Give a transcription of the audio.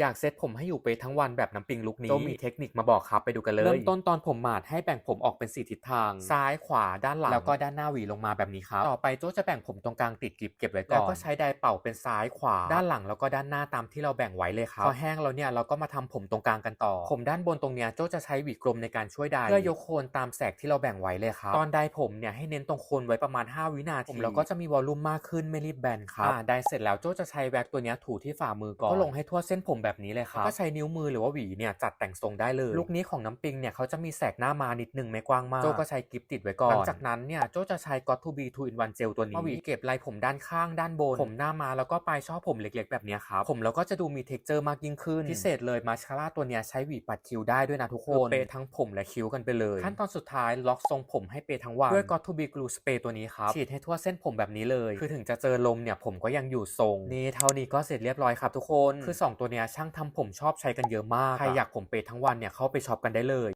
อยากเซ็ตผมให้อยู่ไปทั้งวันแบบน้ำปิงลุกนี้โจมีเทคนิคมาบอกครับไปดูกันเลย เริ่มต้นตอนผมหมาดให้แบ่งผมออกเป็นสี่ทิศทาง ซ้ายขวาด้านหลัง แล้วก็ด้านหน้าหวีลงมาแบบนี้ครับ ต่อไปโจจะแบ่งผมตรงกลางติดกลิบเก็บไว้ก่อน แล้วก็ใช้ไดร์เป่าเป็นซ้ายขวา ด้านหลังแล้วก็ด้านหน้าตามที่เราแบ่งไว้เลยครับ พอแห้งแล้วเนี่ยเราก็มาทำผมตรงกลางกันต่อ ผมด้านบนตรงเนี้ยโจจะใช้หวีกลมในการช่วยไดร์เพื่อยกโคนตามแสกที่เราแบ่งไว้เลยครับ ตอนไดร์ผมเนี่ยให้เน้นตรงโคนไว้ประมาณ 5 วินาทีผมแล้วก็จะมีวอลลุ่มมากขึ้นไม่รีบแบนครับอ่าได้เสร็จแล้วโจจะใช้แว็กตัวเนี้ยถูที่ฝ่ามือก่อนก็ลงให้ทั่วเส้นผมแบบนี้เลยครับก็ใช้นิ้วมือหรือว่าหวีเนี่ยจัดแต่งทรงได้เลยลุคนี้ของน้ำปิงเนี่ยเขาจะมีแสกหน้ามานิดนึงไม่กว้างมากโจก็ใช้กิฟติดไว้ก่อนหลังจากนั้นเนี่ยโจจะใช้ Got to be two in one gel ตัวนี้มาหวีเก็บลายผมด้านข้างด้านบน ผมหน้ามาแล้วก็ปลายช่อผมเล็กๆ แบบเนี้ยครับผมแล้วก็จะดูมี texture มากยิ่งขึ้นพิเศษเลยมาสคาร่าตัวเนี้ยใช้หวีปัดคิ้วได้ด้วยนะทุกคนเปย์ทั้งผมและคิ้วกันไปเลย ขั้นตอนสุดท้ายล็อกทรงผมให้เปย์ทั้งวันด้วย Got to be glue spray ตัวนี้ครับฉีดให้ทั่วเส้นผมแบบนี้เลย คือถึงจะเจอลมเนี่ยผมก็ยังอยู่ทรงนี่เท่านี้ก็เสร็จเรียบร้อยครับทุกคนคือ 2 ตัวเนี้ยช่างทำผมชอบใช้กันเยอะมาก ใครอยากผมเปย์ทั้งวันเนี่ยเข้าไปช็อปกันได้เลย